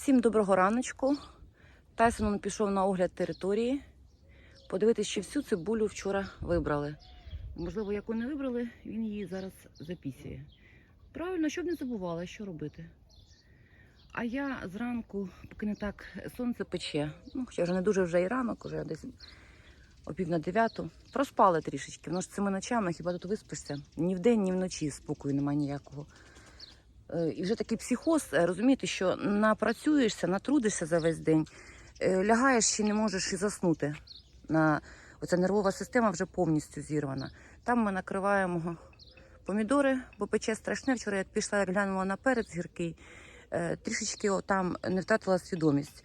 Всім доброго раночку. Тайсон пішов на огляд території. Подивитися, чи всю цибулю вчора вибрали. Можливо, яку не вибрали, він її зараз запісює. Правильно, щоб не забувала, що робити. А я зранку, поки не так сонце пече, ну, хоча вже не дуже вже і ранок, вже десь о пів на дев'яту. Проспали трішечки. Воно ж цими ночами хіба тут виспишся? Ні вдень, ні вночі спокою немає ніякого. Е, І вже такий психоз, е, розумієте, що напрацюєшся, натрудишся за весь день, е, лягаєш і не можеш і заснути. Оця нервова система вже повністю зірвана. Там ми накриваємо помідори, бо пече страшне. Вчора як пішла, як глянула на перець гіркий, трішечки там не втратила свідомість.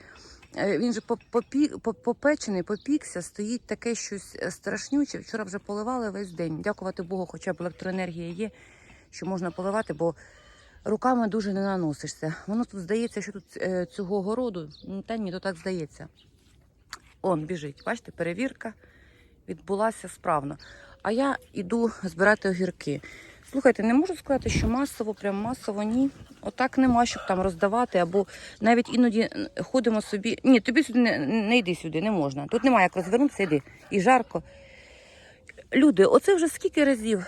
Він же попечений, попікся, стоїть таке щось страшнюче. Вчора вже поливали весь день. Дякувати Богу, хоча б електроенергія є, що можна поливати, бо руками дуже не наносишся. Воно тут здається, що тут е, цього городу, та ні, то так здається. Он біжить, бачите, перевірка відбулася справно. А я йду збирати огірки. Слухайте, не можу сказати, що масово, прям масово ні. Отак нема, щоб там роздавати, або навіть іноді ходимо собі. Ні, тобі сюди не, не йди сюди, не можна. Тут немає як розвернутися, йди. І жарко. Люди, оце вже скільки разів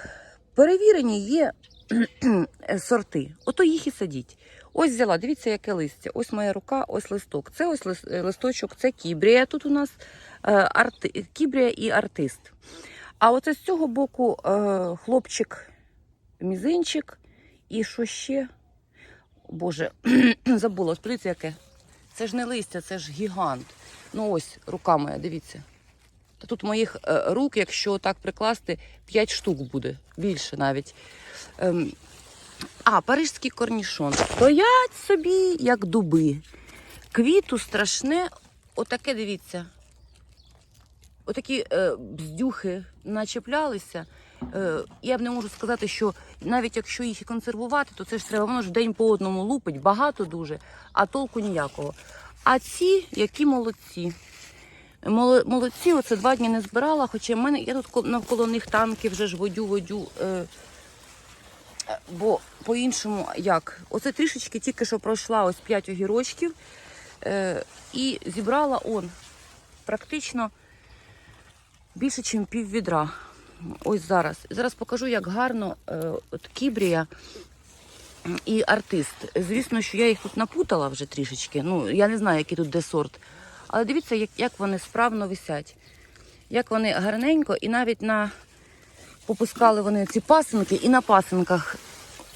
перевірені є сорти. Ото їх і садіть. Ось взяла, дивіться, яке листя. Ось моя рука, ось листок. Це ось е, листочок, це кібрія. Тут у нас е, арти... кібрія і артист. А оце з цього боку е, хлопчик мізинчик. І що ще? Боже, забула, ось подивіться, яке. Це ж не листя, це ж гігант. Ну ось рука моя, дивіться. Та тут моїх е, рук, якщо так прикласти, 5 штук буде, більше навіть. Ем, а, парижський корнішон. Стоять собі, як дуби. Квіту страшне, отаке дивіться. Отакі е, бздюхи начеплялися. Е, я б не можу сказати, що навіть якщо їх і консервувати, то це ж треба, воно ж день по одному лупить, багато дуже, а толку ніякого. А ці, які молодці. Моло- Молодці, оце два дні не збирала, хоча в мене я тут навколо них танки вже ж водю, водю. Е, е, бо по-іншому як? Оце трішечки тільки що пройшла ось 5 огірочків е, і зібрала он практично більше, ніж пів відра. Ось зараз. Зараз покажу, як гарно е, от кібрія і артист. Звісно, що я їх тут напутала вже трішечки. Ну, я не знаю, який тут де сорт. Але дивіться, як, як вони справно висять. Як вони гарненько, і навіть на попускали вони ці пасинки, і на пасинках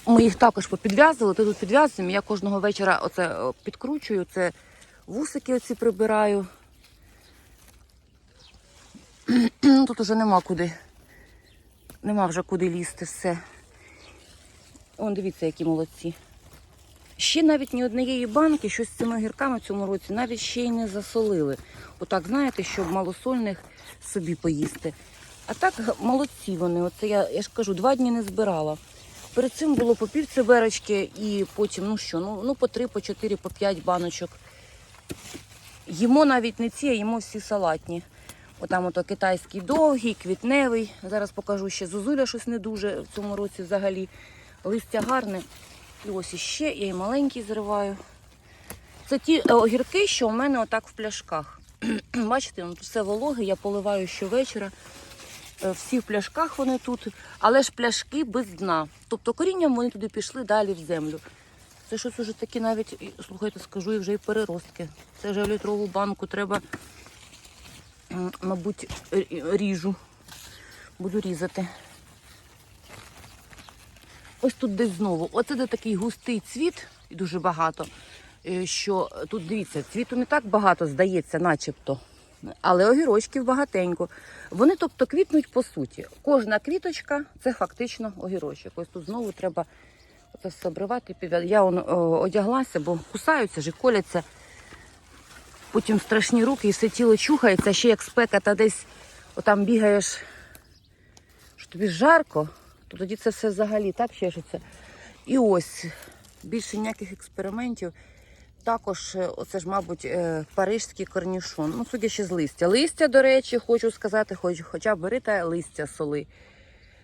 ми їх також попідв'язували. Ти тут підв'язуємо. Я кожного вечора оце підкручую, це вусики оці прибираю. Тут уже нема куди. Нема вже куди лізти все. Вон дивіться, які молодці. Ще навіть ні однієї банки, щось з цими гірками в цьому році, навіть ще й не засолили. Отак, знаєте, щоб малосольних собі поїсти. А так молодці вони. Оце я, я ж кажу, два дні не збирала. Перед цим було по пів циберочки і потім, ну що, ну, ну по три, по чотири, по п'ять баночок. Їмо навіть не ці, а їмо всі салатні. Отам ото китайський довгий, квітневий. Зараз покажу ще зозуля щось не дуже в цьому році взагалі. Листя гарне. І ось іще, я і маленький зриваю. Це ті е, огірки, що у мене отак в пляшках. Бачите, все вологе, я поливаю щовечора. Е, Всі в пляшках вони тут, але ж пляшки без дна. Тобто корінням вони туди пішли далі в землю. Це щось уже такі навіть, слухайте, скажу, і вже і переростки. Це вже літрову банку треба, мабуть, ріжу. Буду різати. Ось тут десь знову. Оце де такий густий цвіт, і дуже багато. е, Що тут дивіться, цвіту не так багато, здається, начебто. Але огірочків багатенько. Вони, тобто, квітнуть по суті. Кожна квіточка це фактично огірочок. Ось тут знову треба це все обривати. Я он, о, одяглася, бо кусаються ж коляться. Потім страшні руки і все тіло чухається, ще як спека, та десь отам бігаєш, що тобі жарко, то тоді це все взагалі так чешеться. І ось більше ніяких експериментів. Також, е, оце ж, мабуть, е, парижський корнішон. Ну, судячи з листя. Листя, до речі, хочу сказати, хоч, хоча бери та листя соли.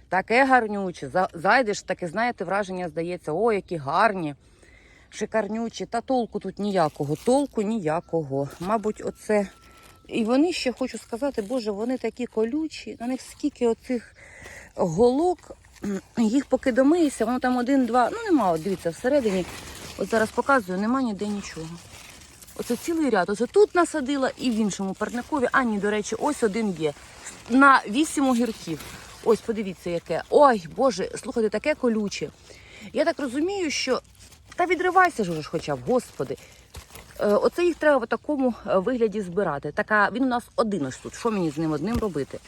Таке гарнюче. Зайдеш, таке, знаєте, враження здається, о, які гарні. шикарнючі, та толку тут ніякого, толку ніякого. Мабуть, оце. І вони ще хочу сказати, боже, вони такі колючі, на них скільки оцих голок, їх поки домиєшся, воно там один-два, ну нема, от дивіться, всередині, от зараз показую, нема ніде нічого. Оце цілий ряд. Оце тут насадила і в іншому парникові. А ні, до речі, ось один є. На вісім огірків. Ось, подивіться, яке. Ой, Боже, слухайте, таке колюче. Я так розумію, що. Та відривайся ж уже хоча б, господи. Е, Оце їх треба в такому е, вигляді збирати. Така, він у нас один ось тут. Що мені з ним одним робити?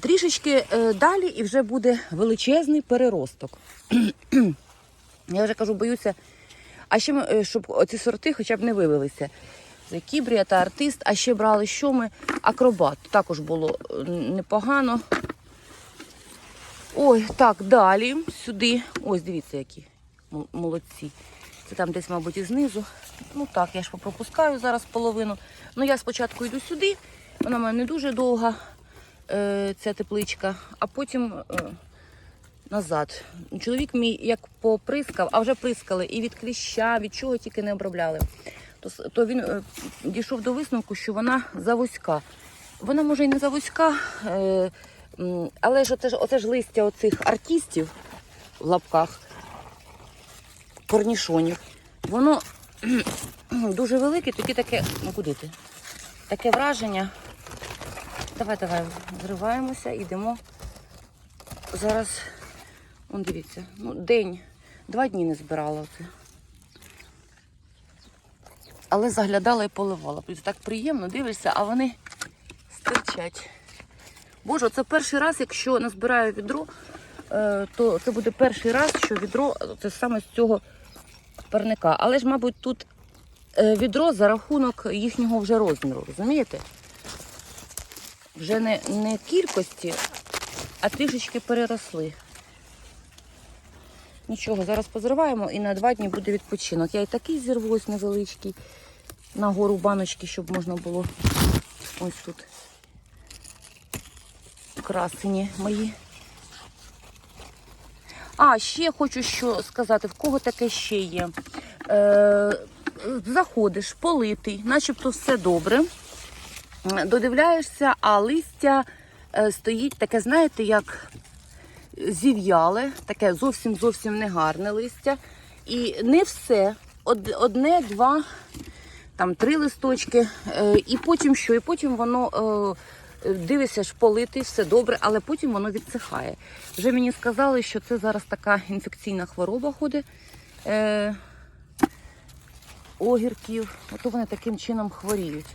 Трішечки е, далі і вже буде величезний переросток. Я вже кажу, боюся. А ще е, щоб оці сорти хоча б не вивелися. Це Кібрія та артист, а ще брали що ми? Акробат. Також було е, непогано. Ой, так, далі, сюди. Ось, дивіться, які молодці. Це там десь, мабуть, і знизу. Ну так, я ж пропускаю зараз половину. Ну, я спочатку йду сюди, вона в мене не дуже довга, ця тепличка, а потім е, назад. Чоловік мій як поприскав, а вже прискали і від кліща, від чого тільки не обробляли. То, він е, дійшов до висновку, що вона завузька. Вона може і не завузька, е, але ж оце, ж оце ж листя оцих артистів в лапках, корнішонів, воно дуже велике, тоді таке, ну куди ти? Таке враження. Давай, давай, зриваємося, йдемо. Зараз, он дивіться, ну, день, два дні не збирала це. Але заглядала і поливала. Тобто Так приємно, дивишся, а вони стирчать. Боже, це перший раз, якщо назбираю відро, е, то це буде перший раз, що відро це саме з цього парника. Але ж, мабуть, тут е, відро за рахунок їхнього вже розміру, розумієте? Вже не, не кількості, а трішечки переросли. Нічого, зараз позриваємо і на два дні буде відпочинок. Я і такий зірву ось невеличкий на гору баночки, щоб можна було ось тут красені мої. А, ще хочу що сказати, в кого таке ще є. Е, заходиш, политий, начебто все добре. Додивляєшся, а листя е, стоїть таке, знаєте, як зів'яле, таке зовсім зовсім негарне листя. І не все. Одне, два, там три листочки, е, і потім що? І потім воно е, дивишся ж политий, все добре, але потім воно відсихає. Вже мені сказали, що це зараз така інфекційна хвороба ходить. Огірків, ото вони таким чином хворіють.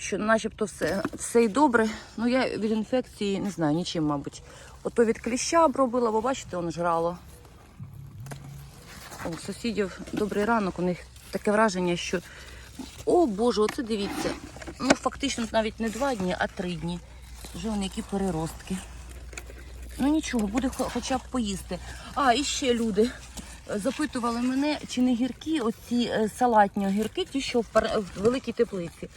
Що начебто все, все і добре. Ну я від інфекції не знаю нічим, мабуть. Ото від кліща обробила, бо бачите, воно жрало. У сусідів добрий ранок, у них таке враження, що о Боже, оце дивіться. Ну, фактично навіть не два дні, а три дні. Вже вони які переростки. Ну нічого, буде хоча б поїсти. А, і ще люди запитували мене, чи не гіркі оці е, салатні огірки, ті, що в, великій теплиці.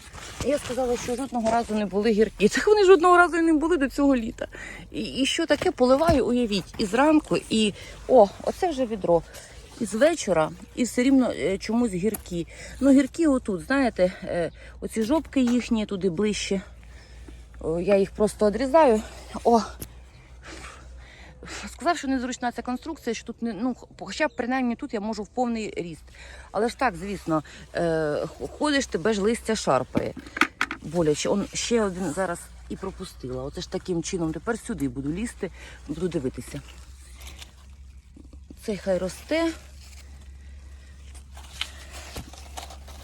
Я сказала, що жодного разу не були гіркі. Так вони жодного разу не були до цього літа. І, і що таке поливаю, уявіть, і зранку, і о, оце вже відро. І з вечора, і все рівно е, чомусь гіркі. Ну, гіркі отут, знаєте, е, оці жопки їхні туди ближче. Я їх просто одрізаю. О, Сказав, що незручна ця конструкція, що тут не ну, хоча б принаймні тут я можу в повний ріст. Але ж так, звісно, е, ходиш, тебе ж листя шарпає. Боляче. Он ще один зараз і пропустила. Оце ж таким чином тепер сюди буду лізти, буду дивитися. Цей хай росте.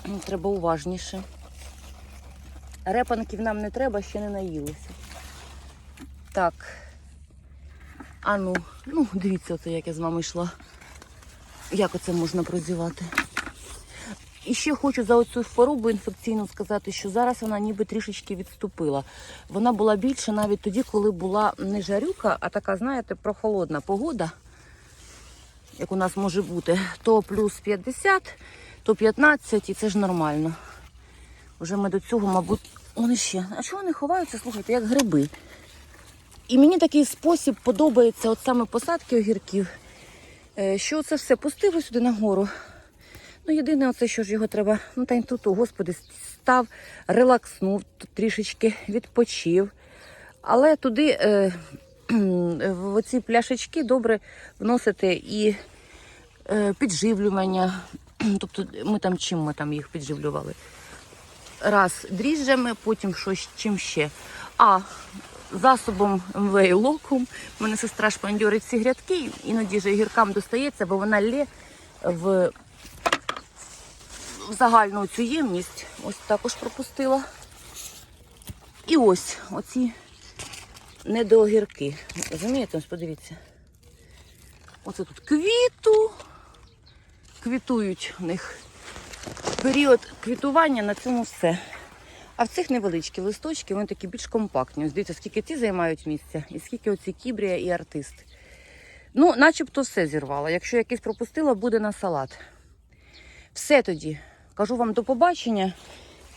Ну, Треба уважніше. Репанків нам не треба, ще не наїлися. Так. А ну, ну, дивіться, оце як я з вами йшла. Як оце можна прозівати? І ще хочу за оцю хворобу інфекційну сказати, що зараз вона ніби трішечки відступила. Вона була більше навіть тоді, коли була не жарюка, а така, знаєте, прохолодна погода, як у нас може бути, то плюс 50, то 15, і це ж нормально. Вже ми до цього, мабуть, вони ще. А чого вони ховаються, слухайте, як гриби. І мені такий спосіб подобається от саме посадки огірків, е, що це все пустило сюди нагору. Ну, єдине, оце, що ж його треба, ну та й тут, о, господи, став, релакснув трішечки, відпочив. Але туди е, в оці пляшечки добре вносити і е, підживлювання. Тобто ми там чим ми там їх підживлювали? Раз дріжджами, потім щось чим ще. А засобом локум. Мене сестра шпандьорить ці грядки, іноді ж гіркам достається, бо вона лє в, в загальну цю ємність. Ось також пропустила. І ось оці недоогірки. Розумієте, ось подивіться. Оце тут квіту. Квітують у них період квітування на цьому все. А в цих невеличкі листочки вони такі більш компактні. Ось дивіться, скільки ті займають місця, і скільки оці кібрія і артист. Ну, начебто все зірвала. Якщо якийсь пропустила, буде на салат. Все тоді. Кажу вам до побачення.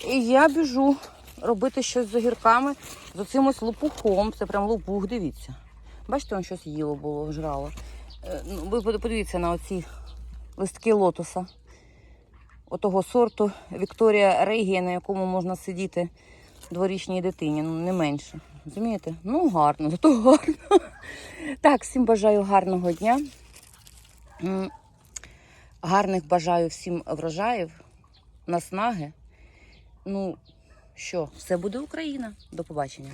І я біжу робити щось з огірками, з оцим ось лопухом. Це прям лопух, дивіться. Бачите, воно щось їло було, жрало. Е, Ну, ви подивіться на оці листки лотоса. Отого сорту Вікторія Регія, на якому можна сидіти дворічній дитині, ну не менше. Розумієте? Ну, гарно, зато гарно. Так, всім бажаю гарного дня. Гарних бажаю всім врожаїв, наснаги. Ну що, все буде Україна. До побачення.